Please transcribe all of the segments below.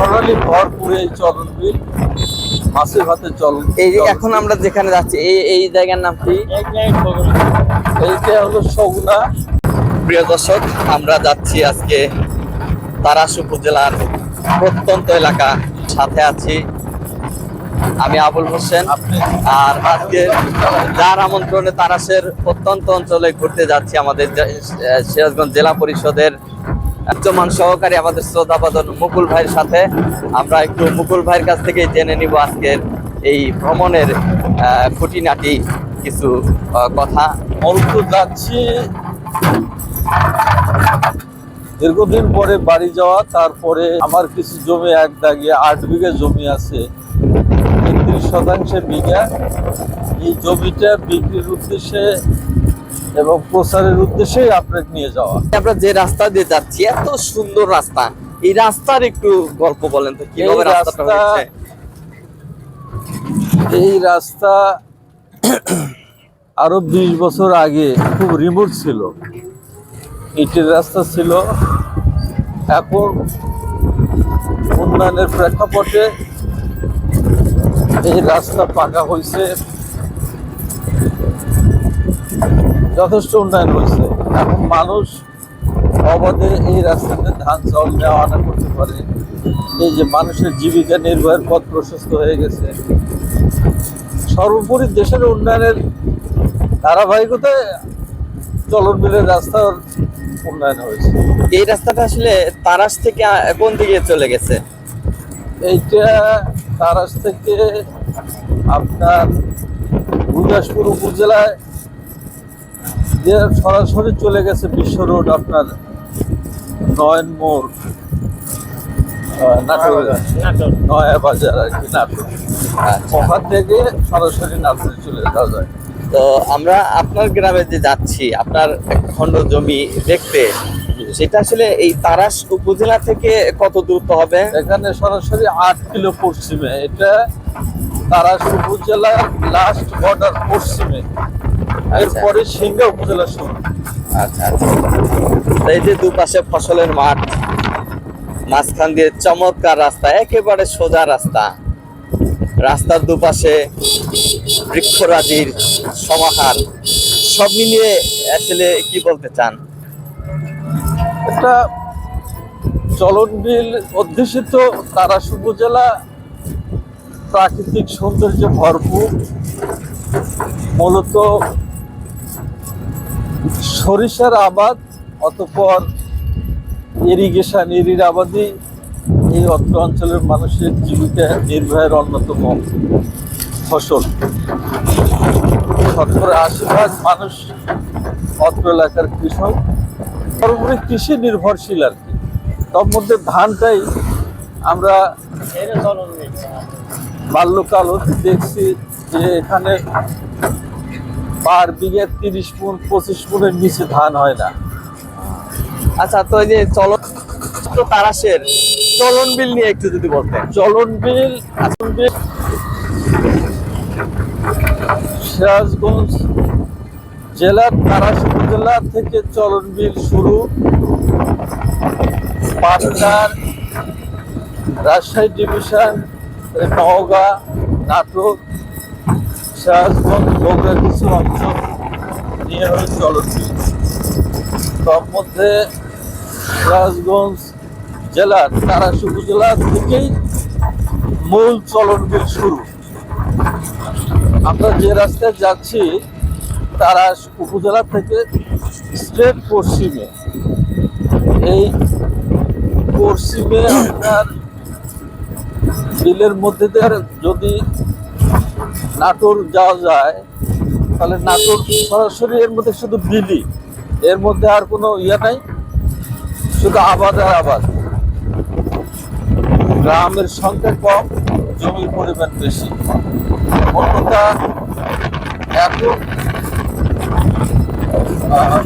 সরালি ভরপুর এই চলন বিল মাছের ভাতে চল এই এখন আমরা যেখানে যাচ্ছি এই এই জায়গার নাম কি? এইটা হলো সগুনা। প্রিয় দর্শক আমরা যাচ্ছি আজকে তারাস উপজেলার প্রত্যন্ত এলাকা। সাথে আছি আমি আবুল হোসেন। আর আজকে যার আমন্ত্রণে তারাসের প্রত্যন্ত অঞ্চলে ঘুরতে যাচ্ছি আমাদের সিরাজগঞ্জ জেলা পরিষদের উচ্চমান সহকারী আমাদের শ্রদ্ধাবাদন মুকুল ভাইয়ের সাথে আমরা একটু মুকুল ভাইয়ের কাছ থেকে জেনে নিব আজকের এই ভ্রমণের খুঁটিনাটি কিছু কথা। অল্প যাচ্ছি। দীর্ঘদিন পরে বাড়ি যাওয়া, তারপরে আমার কিছু জমি, এক দাগে আট বিঘা জমি আছে। তেত্রিশ শতাংশে বিঘা। এই জমিটা বিক্রির উদ্দেশ্যে এবং প্রচারের উদ্দেশ্যেই আপনাকে নিয়ে যাওয়া। আমরা যে রাস্তা দিয়ে যাচ্ছি এত সুন্দর রাস্তা। এই রাস্তার একটু গল্প বলেন তো কীভাবে রাস্তাটা এই রাস্তা আরও বিশ বছর আগে খুব রিমোট ছিল। ইটের রাস্তা ছিল। এখন উন্নয়নের প্রেক্ষাপটে এই রাস্তা পাকা হয়েছে। যথেষ্ট উন্নয়ন হয়েছে। এখন মানুষ অবাধে এই রাস্তাতে ধান চাউল নেওয়া আনা করতে পারে। এই যে মানুষের জীবিকা নির্বাহের পথ প্রশস্ত হয়ে গেছে। সর্বোপরি দেশের উন্নয়নের ধারাবাহিকতায় চলন বিলের রাস্তার উন্নয়ন হয়েছে। এই রাস্তাটা আসলে তারাস থেকে কোন দিকে চলে গেছে? এইটা তারাস থেকে আপনার গুরুদাসপুর উপজেলায় যে সরাসরি চলে গেছে বিশ্ব রোড আপনার নয়ন মোড় নাটোর নয়া বাজার আর কি নাটোর। আচ্ছা। ওখান থেকে সরাসরি নাটোরে চলে যাওয়া যায়। তো আমরা আপনার গ্রামে যে যাচ্ছি আপনার এক খণ্ড জমি দেখতে সেটা আসলে এই তারাস উপজেলা থেকে কত দূরত্ব হবে? এখানে সরাসরি আট কিলো পশ্চিমে এটা তারাস উপজেলার লাস্ট বর্ডার পশ্চিমে। এরপরে সিংহা উপজেলা শুরু আচ্ছা আচ্ছা। এই যে দুপাশে ফসলের মাঠ মাঝখান দিয়ে চমৎকার রাস্তা একেবারে সোজা রাস্তা। রাস্তার দুপাশে বৃক্ষরাজির সমাহার সব মিলিয়ে আসলে কি বলতে চান? একটা চলন বিল অধ্যুষিত তারাস উপজেলা প্রাকৃতিক সৌন্দর্যে ভরপুর। মূলত সরিষার আবাদ অতপর ইরিগেশন এরির আবাদই এই অত্র অঞ্চলের মানুষের জীবিকা নির্বাহের অন্যতম ফসল। শতকরা আশি ভাগ মানুষ অত্র এলাকার কৃষক। সর্বোপরি কৃষি নির্ভরশীল আর কি। তার মধ্যে ধানটাই আমরা বাল্যকাল দেখছি যে এখানে পার বিঘে তিরিশ মন পঁচিশ মনের নিচে ধান হয় না। আচ্ছা তো এই যে চলন তো তারাসের চলন বিল নিয়ে একটু যদি বলতেন। চলন বিল চলন বিল সিরাজগঞ্জ জেলার তারাস উপজেলা থেকে চলন বিল শুরু। পাটনার রাজশাহী ডিভিশন নওগাঁ নাটক সিরাজগঞ্জ বগুড়া কিছু অঞ্চল নিয়ে হয়ে চলন বিল তার মধ্যে সিরাজগঞ্জ জেলার তারাস উপজেলা থেকেই মূল চলন বিল শুরু। আমরা যে রাস্তায় যাচ্ছি তারা উপজেলা থেকে স্ট্রেট পশ্চিমে। এই পশ্চিমে আপনার বিলের মধ্যে যদি নাটোর যাওয়া যায় তাহলে নাটোর সরাসরি এর মধ্যে শুধু বিলি এর মধ্যে আর কোনো ইয়ে নাই শুধু আবাদ আর আবাদ। গ্রামের সংখ্যা কম জমির পরিমাণ বেশি। অন্যটা আহ,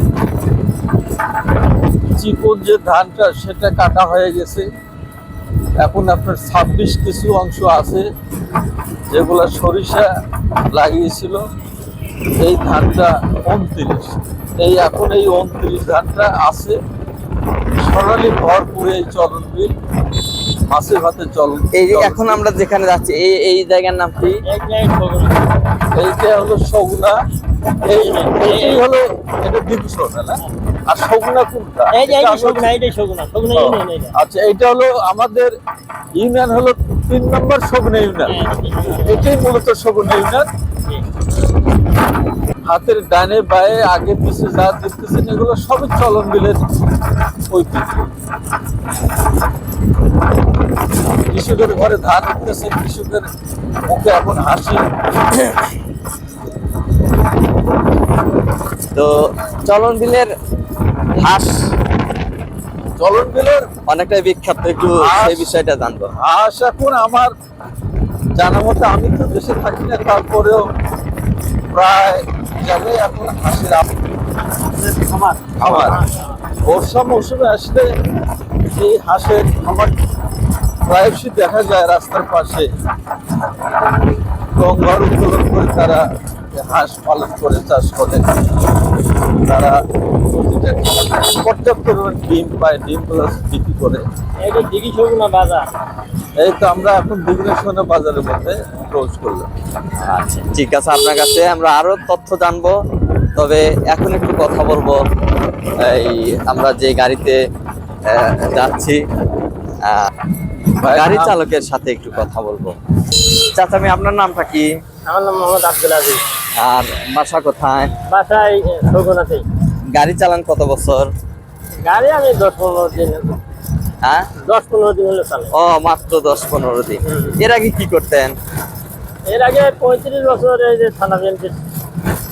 চিকন যে ধানটা সেটা কাটা হয়ে গেছে। এখন আপনার ছাব্বিশ কিছু অংশ আছে যেগুলা সরিষা লাগিয়েছিল। এই ধানটা উনত্রিশ। এই এখন এই উনত্রিশ ধানটা আছে। সোনালি ভরপুর এই চলন বিল মাছের ভাতে চল এই যে এখন আমরা যেখানে যাচ্ছি এই এই জায়গার নাম কি? এইটা হলো সগুনা। এই এই হলো এটা ডিভিশন না? আর সগুনা কোনটা? এই যে এটা সগুনা এইটাই সগুনা সগুনা ইউনিয়ন এইটা আচ্ছা এইটা হলো আমাদের ইউনিয়ন হলো তিন নম্বর সগুনা ইউনিয়ন। হ্যাঁ, এটাই মূলত সগুনা ইউনিয়ন। হাতের ডানে বায়ে আগে পিছে যা দেখতেছেন এগুলো সবই চলন বিলের ঐতিহ্য। কৃষকের ঘরে ধান উঠতেছে কৃষকের মুখে এখন হাসি। তো চলন বিলের হাঁস চলন বিলের অনেকটাই বিখ্যাত একটু সেই বিষয়টা জানব। হাঁস এখন আমার জানা মতে আমি তো দেশে থাকি না তারপরেও প্রায় জায়গায় এখন হাঁসের খামার খামার বর্ষা মৌসুমে আসলে এই হাঁসের খামার প্রায়শই দেখা যায় রাস্তার পাশে। গঙ্গার উত্তোলন করে তারা হাঁস পালন করে চাষ করে। তারা খামারে পর্যাপ্ত পরিমাণ ডিম পায় ডিম প্লাস বিক্রি করে। এইটা দিঘি সগুনা বাজার? এই তো আমরা এখন দিগ্নেশ্বর বাজারের মধ্যে প্রবেশ করলাম। আচ্ছা ঠিক আছে আপনার কাছে আমরা আরও তথ্য জানব। তবে এখন একটু কথা বলব। এই আমরা যে গাড়িতে যাচ্ছি গাড়ি চালকের সাথে একটু কথা বলব। চাচা আমি আপনার নামটা কি? আমার নাম মোহাম্মদ আব্দুল আজিজ। আর বাসা কোথায়? বাসায় সগুনাতেই। গাড়ি চালান কত বছর? গাড়ি আমি দশ পনেরো দিন হ্যাঁ? দশ পনেরো দিন হলে চালাই ও মাত্র দশ পনেরো দিন। এর আগে কি করতেন? এর আগে পঁয়ত্রিশ বছর এই যে থানা বিএনপির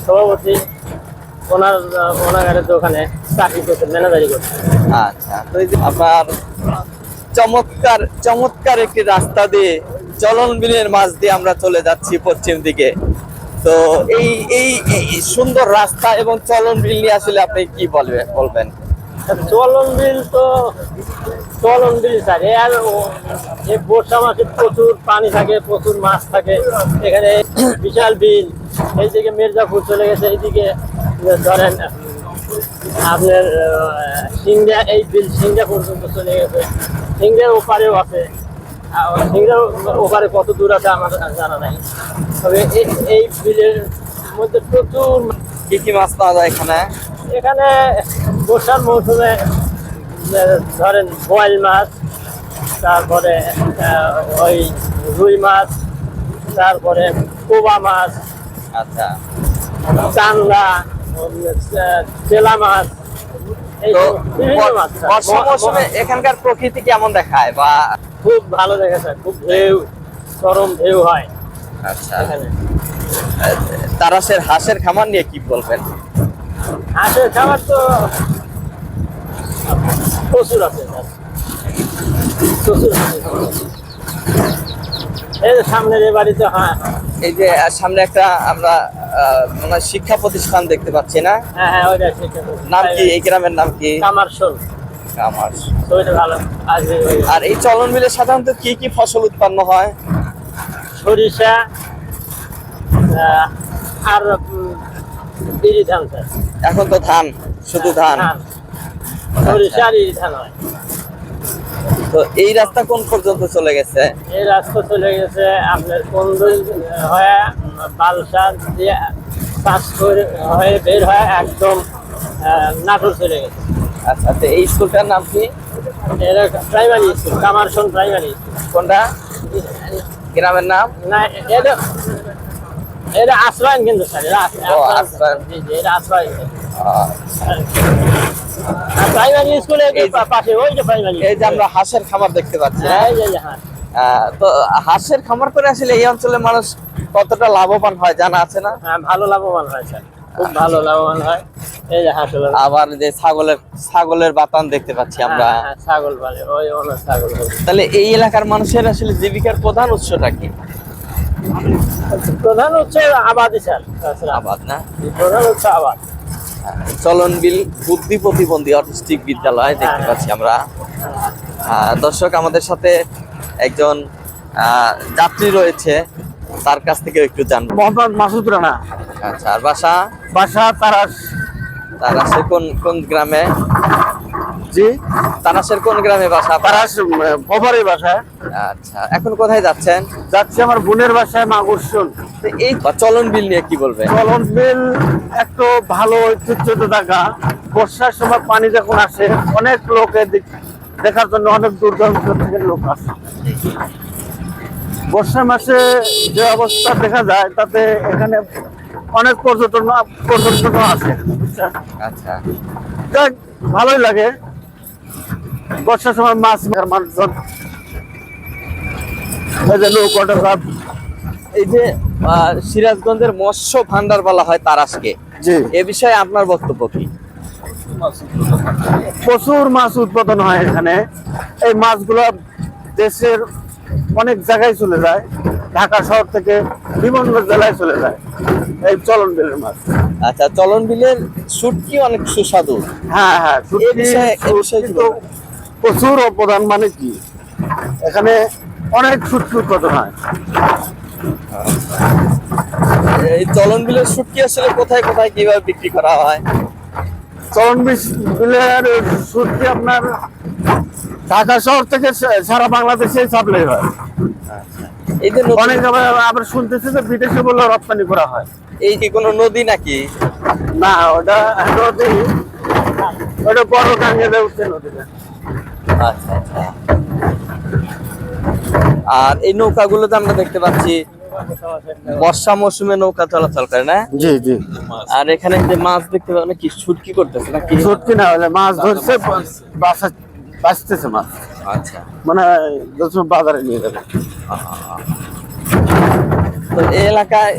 সভাপতি ওনার ওনাগারের দোকানে চাকরি করতে ম্যানেজারি করতে আচ্ছা তো এই যে আপনার চমৎকার চমৎকার একটি রাস্তা দিয়ে চলন বিলের মাঝ দিয়ে আমরা চলে যাচ্ছি পশ্চিম দিকে। তো এই এই সুন্দর রাস্তা এবং চলন বিল নিয়ে আসলে আপনি কি বলবেন বলবেন? চলন বিল তো, চলন বিল এর ও- এই বর্ষা মাসে প্রচুর পানি থাকে, প্রচুর মাছ থাকে। এখানে বিশাল বিল। এইদিকে মির্জাপুর চলে গেছে, এইদিকে ধরেন আপনার সিংড়া, এই বিল সিংড়া পর্যন্ত চলে গেছে। সিংড়ার ওপারেও আছে। আর সিংড়ার ওপারে কত দূর আছে আমার জানা নাই। তবে এই- এই বিলের মধ্যে প্রচুর কি কি মাছ পাওয়া যায় এখানে? এখানে বর্ষার মৌসুমে ধরেন বোয়াল মাছ তারপরে ওই রুই মাছ তারপরে কোবা মাছ আচ্ছা। চান্দা চেলা মাছ। এখানকার প্রকৃতি কেমন দেখায় বা খুব ভালো দেখেছে খুব ঢেউ চরম ঢেউ হয় আচ্ছা। এখানে। তারাসের হাঁসের খামার নিয়ে কি বলবেন? হাঁসের খাবার তো প্রচুর আছে প্রচুর। এই যে সামনের এ বাড়িতে হ্যাঁ এই যে সামনে একটা আমরা আহ, মনে শিক্ষা প্রতিষ্ঠান দেখতে পাচ্ছি না? হ্যাঁ হ্যাঁ ওইটা নাম কি? এই গ্রামের নাম কি? কামার শোল আমার। আর এই চলন বিলে সাধারণত কি কি ফসল উৎপন্ন হয়? সরিষা আর ধান এখন তো ধান শুধু ধান। সরিষা আর ধান হয়। তো এই রাস্তা কোন পর্যন্ত চলে গেছে? এই রাস্তা চলে গেছে আপনার কন্দল হয়ে বালসা দিয়ে পাস করে হয়ে বের হয় একদম নাটোর চলে গেছে। আচ্ছা তো এই স্কুলটার নাম কি? এটা প্রাইমারি স্কুল কামারসন প্রাইমারি স্কুল কোনটা? গ্রামের নাম? না এটা এটা আশ্রয়ন কিন্তু স্যার এটা আশ্রয়- আশ্রয়ন। আশ্রয়ন। জি জি এটা আশ্রয় প্রাইমারি স্কুলে পাশে ওই যে প্রাইমারি এই যে আমরা হাঁসের খামার দেখতে পাচ্ছি। হ্যাঁ এই হ্যাঁ। তো হাঁসের খামার করে আসলে এই অঞ্চলের মানুষ কতটা লাভবান হয় জানা আছে না? হ্যাঁ ভালো লাভবান হয় স্যার। খুব ভালো লাভবান হয়। আবার যে ছাগলের ছাগলের বাতান দেখতে পাচ্ছি আমরা। হ্যাঁ, হ্যাঁ, ছাগল পালে ওই অনেক ছাগল তাহলে এই এলাকার মানুষের আসলে জীবিকার প্রধান উৎসটা কি? প্রধান হচ্ছে আবাদি স্যার আবাদ না? প্রধান হচ্ছে আবাদ। চলন বিল বুদ্ধি প্রতিবন্ধী অটিস্টিক বিদ্যালয় দেখতে হ্যাঁ। পাচ্ছি আমরা। আহ, দর্শক আমাদের সাথে একজন আহ, যাত্রী রয়েছে। তার কাছ থেকে একটু জানব। মোহাম্মদ মাসুদ রানা। আচ্ছা আর বাসা? বাসা তার আছে কোন কোন গ্রামে? জি? তারাশের কোন গ্রামে বাসা? আপনার? তারা খবরে বাসায় আচ্ছা এখন কোথায় যাচ্ছেন? যাচ্ছি আমার বোনের বাসায় মাগুরসুন এই চলন বিল নিয়ে কি বলবেন চলন বিল একটু ভালো ঐতিহ্যত জায়গা। বর্ষার সময় পানি যখন আসে অনেক লোক দেখার জন্য অনেক দূর দূরান্ত থেকে লোক আসে। বর্ষা মাসে যে অবস্থা দেখা যায় তাতে এখানে অনেক পর্যটন পর্যটন আছে। আচ্ছা। যাক, ভালোই লাগে। বর্ষার সময় মাছ মারার মানুষজন। এই যে নৌকাটা এই যে সিরাজগঞ্জের মৎস্য ভান্ডার বলা হয় তারাশকে। জি। এ বিষয়ে আপনার বক্তব্য কি? প্রচুর মাছ উৎপাদন হয় এখানে। এই মাছগুলো দেশের অনেক জায়গায় চলে যায়। ঢাকা শহর থেকে বিভিন্ন জেলায় চলে যায়। এই চলন বিলের মাছ। আচ্ছা চলন বিলের শুটকি অনেক সুস্বাদু? হ্যাঁ হ্যাঁ তো প্রচুর অবদান মানে কি? এখানে অনেক শুটকি উৎপাদন হয়। এই চলন বিলের শুটকি আসলে কোথায় কোথায় কীভাবে বিক্রি করা হয়? চলন বিলের শুটকি আপনার ঢাকা শহর থেকে সারা বাংলাদেশে সাপ্লাই হয়। অনেক আবার আবার শুনতেছি যে বিদেশে বলে রপ্তানি করা হয়। এই কি কোনো নদী নাকি? না ওটা নদী। ওটা বড় টাঙ্গেলে উঠছে নদীটা। আচ্ছা আচ্ছা। আর এই নৌকাগুলোতে আমরা দেখতে পাচ্ছি বর্ষা মৌসুমে নৌকা চলাচল করে না? জি জি। আর এখানে যে মাছ দেখতে পাবেন কি শুটকি করতেছে নাকি? সত্যি না হলে মাছ ধরছে বাসা বাঁচতেছে মাছ। আচ্ছা। মানে বাজারে নিয়ে যাবে। তো এই এলাকায়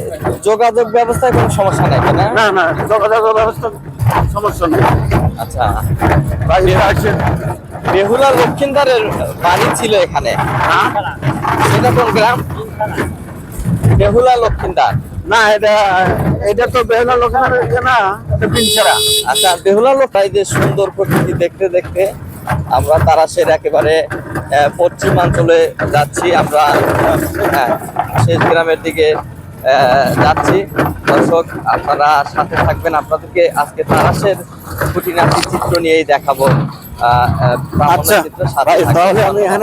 যোগাযোগ ব্যবস্থায় কোনো সমস্যা নাই না? না না যোগাযোগ ব্যবস্থা সমস্যা নেই। আচ্ছা। বেহুলা লক্ষিন্দারের বাড়ি ছিল এখানে। হ্যাঁ? সেটা কোন গ্রাম? বেহুলা লক্ষিন্দার। না এটা এটা তো বেহুলা লোকের না এটা পিনছাড়া। আচ্ছা বেহুলা যে সুন্দর প্রকৃতি দেখতে দেখতে আমরা তারাশের একেবারে পশ্চিমাঞ্চলে যাচ্ছি আমরা হ্যাঁ, শেষ গ্রামের দিকে আহ, যাচ্ছি। দর্শক আপনারা সাথে থাকবেন। আপনাদেরকে আজকে তারাশের খুঁটিনাটি চিত্র নিয়েই দেখাবো। আহ, আচ্ছা চিত্র সাথে তাহলে আমি এখানে